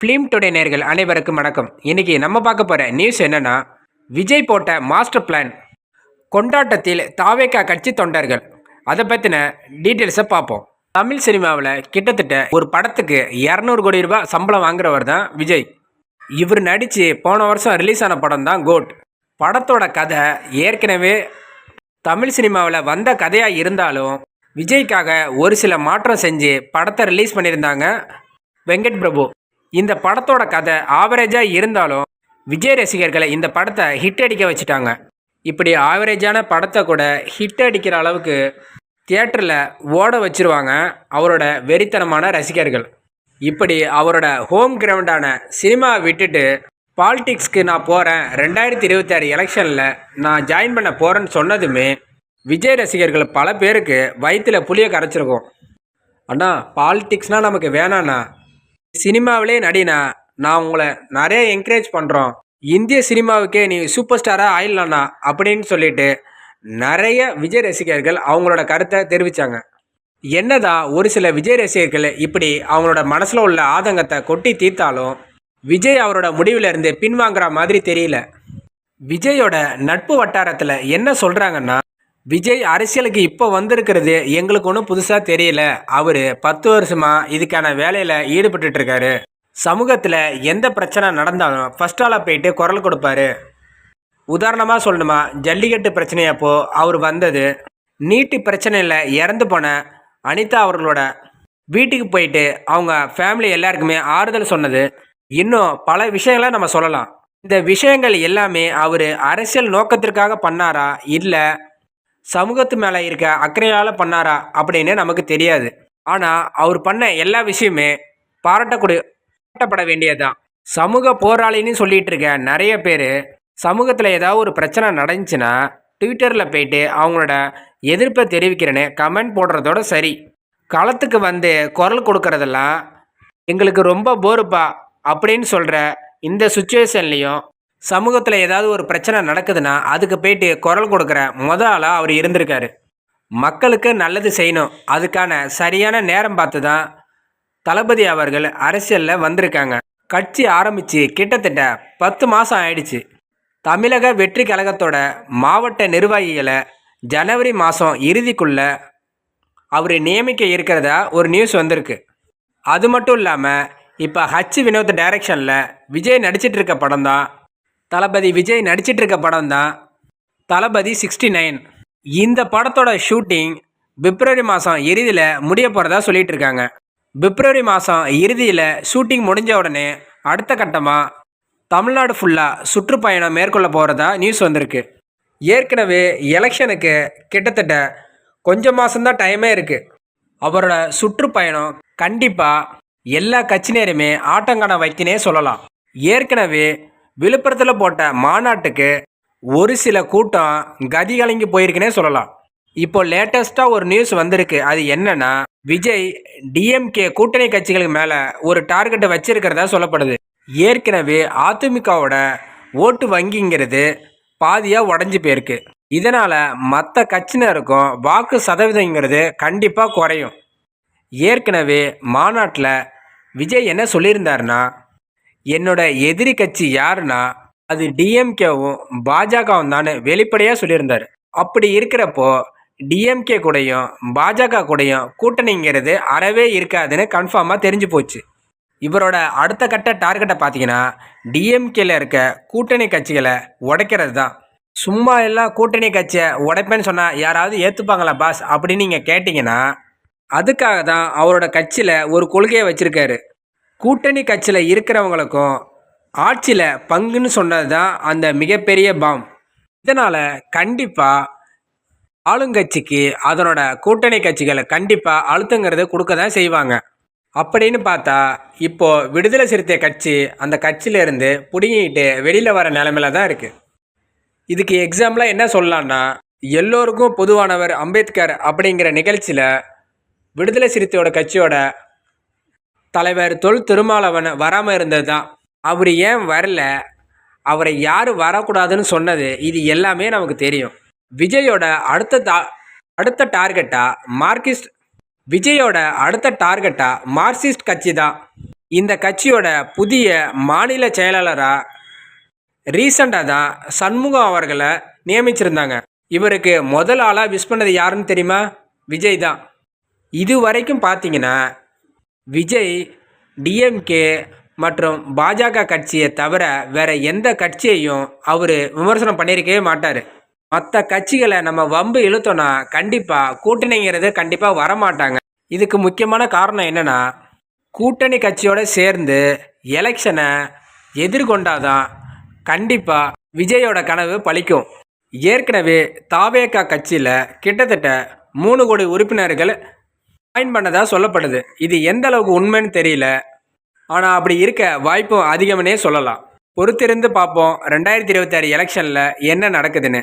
Film today நேர்கள் அனைவருக்கும் வணக்கம். இன்னைக்கு நம்ம பார்க்க போகிற நியூஸ் என்னென்னா விஜய் போட்ட மாஸ்டர் பிளான் கொண்டாட்டத்தில் தாவேக்கா கட்சி தொண்டர்கள். அதை பற்றின டீட்டெயில்ஸை பார்ப்போம். தமிழ் சினிமாவில் கிட்டத்தட்ட ஒரு படத்துக்கு இரநூறு கோடி ரூபாய் சம்பளம் வாங்குறவர் தான் விஜய். இவர் நடித்து போன வருஷம் ரிலீஸ் ஆன படம் தான் கோட் படத்தோட கதை ஏற்கனவே தமிழ் சினிமாவில் வந்த கதையாக இருந்தாலும் விஜய்க்காக ஒரு சில மாற்றம் செஞ்சு படத்தை ரிலீஸ் பண்ணியிருந்தாங்க வெங்கட் பிரபு. இந்த படத்தோட கதை ஆவரேஜாக இருந்தாலும் விஜய் ரசிகர்களை இந்த படத்தை ஹிட் அடிக்க வச்சுட்டாங்க. இப்படி ஆவரேஜான படத்தை கூட ஹிட் அடிக்கிற அளவுக்கு தியேட்டரில் ஓட வச்சிருவாங்க அவரோட வெறித்தனமான ரசிகர்கள். இப்படி அவரோட ஹோம் கிரவுண்டான சினிமாவை விட்டுட்டு பாலிடிக்ஸ்க்கு நான் போகிறேன் ரெண்டாயிரத்தி இருபத்தாறு எலெக்ஷனில் நான் ஜாயின் பண்ண போகிறேன்னு சொன்னதுமே விஜய் ரசிகர்கள் பல பேருக்கு வயிற்றில் புளியை கரைச்சிருக்கும். அண்ணா பாலிடிக்ஸ்னால் நமக்கு வேணாண்ணா. சினிமாவிலே நடினா நான் உங்களை நிறைய என்கரேஜ் பண்ணுறோம் இந்திய சினிமாவுக்கே நீ சூப்பர் ஸ்டாராக ஆயிடலாண்ணா அப்படின்னு சொல்லிட்டு நிறைய விஜய் ரசிகர்கள் அவங்களோட கருத்தை தெரிவித்தாங்க என்னதான் ஒரு சில விஜய் ரசிகர்கள் இப்படி அவங்களோட மனசில் உள்ள ஆதங்கத்தை கொட்டி தீர்த்தாலும் விஜய் அவரோட முடிவிலிருந்து பின்வாங்குற மாதிரி தெரியல. விஜயோட நட்பு வட்டாரத்தில் என்ன சொல்கிறாங்கன்னா விஜய் அரசியலுக்கு இப்போ வந்திருக்கிறது எங்களுக்கு ஒன்றும் புதுசாக தெரியல. அவர் பத்து வருஷமாக இதுக்கான வேலையில் ஈடுபட்டுட்டு இருக்காரு. சமூகத்தில் எந்த பிரச்சனை நடந்தாலும் ஃபர்ஸ்ட் ஆளாக போயிட்டு குரல் கொடுப்பாரு. உதாரணமாக சொல்லணுமா ஜல்லிக்கட்டு பிரச்சனையப்போ அவர் வந்தது. நீட்டு பிரச்சனையில் இறந்து போன அனிதா அவர்களோட வீட்டுக்கு போயிட்டு அவங்க ஃபேமிலி எல்லாருக்குமே ஆறுதல் சொன்னது. இன்னும் பல விஷயங்களை நம்ம சொல்லலாம். இந்த விஷயங்கள் எல்லாமே அவர் அரசியல் நோக்கத்திற்காக பண்ணாரா? இல்லை சமூகத்து மேலே இருக்க அக்கறையால் பண்ணாரா அப்படின்னு நமக்கு தெரியாது. ஆனால் அவர் பண்ண எல்லா விஷயமே பாராட்டக்கூடிய பாராட்டப்பட வேண்டியதுதான். சமூக போராளின்னு சொல்லிட்டு இருக்க நிறைய பேர் சமூகத்தில் ஏதாவது ஒரு பிரச்சனை நடந்துச்சுன்னா ட்விட்டரில் போயிட்டு அவங்களோட எதிர்ப்பை தெரிவிக்கிறேன்னு கமெண்ட் போடுறதோட சரி. களத்துக்கு வந்து குரல் கொடுக்கறதெல்லாம் எங்களுக்கு ரொம்ப போருப்பா அப்படின்னு சொல்கிற இந்த சுச்சுவேஷன்லேயும் சமூகத்தில் ஏதாவது ஒரு பிரச்சனை நடக்குதுன்னா அதுக்கு போயிட்டு குரல் கொடுக்குற முத ஆளாக அவர் இருந்திருக்காரு. மக்களுக்கு நல்லது செய்யணும். அதுக்கான சரியான நேரம் பார்த்து தான் தளபதி அவர்கள் அரசியலில் வந்திருக்காங்க. கட்சி ஆரம்பித்து கிட்டத்தட்ட பத்து மாதம் ஆயிடுச்சு. தமிழக வெற்றி கழகத்தோட மாவட்ட நிர்வாகிகளை ஜனவரி மாதம் இறுதிக்குள்ளே அவர் நியமிக்க இருக்கிறதா ஒரு நியூஸ் வந்திருக்கு. அது மட்டும் இல்லாமல் இப்போ ஹச் வினோத் டைரக்ஷனில் விஜய் நடிச்சிட்டு இருக்க படம் தான் தளபதி விஜய் நடிச்சிட்டு இருக்க படம் தான் தளபதி சிக்ஸ்டி நைன். இந்த படத்தோட ஷூட்டிங் பிப்ரவரி மாதம் இறுதியில் முடிய போகிறதா சொல்லிட்டு இருக்காங்க பிப்ரவரி மாதம் இறுதியில் ஷூட்டிங் முடிஞ்ச உடனே அடுத்த கட்டமாக தமிழ்நாடு ஃபுல்லாக சுற்றுப்பயணம் மேற்கொள்ள போகிறதா நியூஸ் வந்திருக்கு. ஏற்கனவே எலெக்ஷனுக்கு கிட்டத்தட்ட கொஞ்சம் மாதம்தான் டைமே இருக்குது அவரோட சுற்றுப்பயணம் கண்டிப்பாக எல்லா கட்சியினருமே ஆட்டங்கான வைக்கினே சொல்லலாம். ஏற்கனவே விழுப்புரத்தில் போட்ட மாநாட்டுக்கு ஒரு சில கூட்டம் கதி கலங்கி போயிருக்குன்னே சொல்லலாம். இப்போ லேட்டஸ்ட்டாக ஒரு நியூஸ் வந்திருக்கு. அது என்னன்னா விஜய் டிஎம்கே கூட்டணி கட்சிகளுக்கு மேலே ஒரு டார்கெட்டை வச்சிருக்கிறதா சொல்லப்படுது. ஏற்கனவே அதிமுகவோட ஓட்டு வங்கிங்கிறது பாதியாக உடஞ்சி போயிருக்கு. இதனால் மற்ற கட்சியினருக்கும் வாக்கு சதவீதங்கிறது கண்டிப்பாக குறையும். ஏற்கனவே மாநாட்டில் விஜய் என்ன சொல்லியிருந்தாருன்னா என்னோட எதிரி கட்சி யாருன்னா அது டிஎம்கேவும் பாஜகவும் தான் வெளிப்படையாக சொல்லியிருந்தார். அப்படி இருக்கிறப்போ டிஎம்கே கூடயும் பாஜக கூடயும் கூட்டணிங்கிறது அறவே இருக்காதுன்னு கன்ஃபார்மாக தெரிஞ்சு போச்சு. இவரோட அடுத்த கட்ட டார்கெட்டை பார்த்தீங்கன்னா டிஎம்கேல இருக்க கூட்டணி கட்சிகளை உடைக்கிறது தான். சும்மா எல்லாம் கூட்டணி கட்சியை உடைப்பேன்னு சொன்னால் யாராவது ஏற்றுப்பாங்களா பாஸ்? அப்படின்னு நீங்கள் கேட்டிங்கன்னா அதுக்காக தான் அவரோட கட்சியில் ஒரு கொள்கையை வச்சுருக்காரு. கூட்டணி கட்சியில் இருக்கிறவங்களுக்கும் ஆட்சியில் பங்குன்னு சொன்னது தான் அந்த மிகப்பெரிய பாம். இதனால் கண்டிப்பாக ஆளுங்கட்சிக்கு அதனோட கூட்டணி கட்சிகளை கண்டிப்பாக அழுத்தங்கிறத கொடுக்க தான் செய்வாங்க. அப்படின்னு பார்த்தா இப்போ விடுதலை சிறுத்தை கட்சி அந்த கட்சியிலேருந்து பிடுங்கிட்டு வெளியில் வர நிலமையில தான் இருக்குது இதுக்கு எக்ஸாம்பிளாக என்ன சொல்லலான்னா எல்லோருக்கும் பொதுவானவர் அம்பேத்கர் அப்படிங்கிற நிகழ்ச்சியில் விடுதலை சிறுத்தையோட கட்சியோட தலைவர் தொல் திருமாவளவன் வராமல் இருந்தது தான் அவர் ஏன் வரல? அவரை யார் வரக்கூடாதுன்னு சொன்னது இது எல்லாமே நமக்கு தெரியும். விஜயோட அடுத்த தா அடுத்த டார்கெட்டாக மார்க்சிஸ்ட் விஜயோட அடுத்த டார்கெட்டா மார்க்சிஸ்ட் கட்சி தான் இந்த கட்சியோட புதிய மாநில செயலாளராக ரீசண்டாக தான் சண்முகம் அவர்களை நியமிச்சிருந்தாங்க. இவருக்கு முதல் ஆளாக விஷ் பண்ணது யாருன்னு தெரியுமா? விஜய் தான். இது வரைக்கும் பார்த்தீங்கன்னா விஜய் டிஎம்கே மற்றும் பாஜக கட்சியை தவிர வேற எந்த கட்சியையும் அவர் விமர்சனம் பண்ணியிருக்கவே மாட்டார். மற்ற கட்சிகளை நம்ம வம்பு இழுத்தோன்னா கண்டிப்பாக கூட்டணிங்கிறது கண்டிப்பாக வரமாட்டாங்க. இதுக்கு முக்கியமான காரணம் என்னென்னா கூட்டணி கட்சியோடு சேர்ந்து எலெக்ஷனை எதிர்கொண்டாதான் கண்டிப்பாக விஜயோட கனவு பழிக்கும். ஏற்கனவே தாவேகா கட்சியில் கிட்டத்தட்ட மூணு கோடி உறுப்பினர்கள் ஜாயின் பண்ணதாக சொல்லப்படுது. இது எந்த அளவுக்கு உண்மைன்னு தெரியல. ஆனால் அப்படி இருக்க வாய்ப்பும் அதிகம்னே சொல்லலாம். பொறுத்திருந்து பார்ப்போம். ரெண்டாயிரத்தி இருபத்தாறு எலெக்ஷனில் என்ன நடக்குதுன்னு.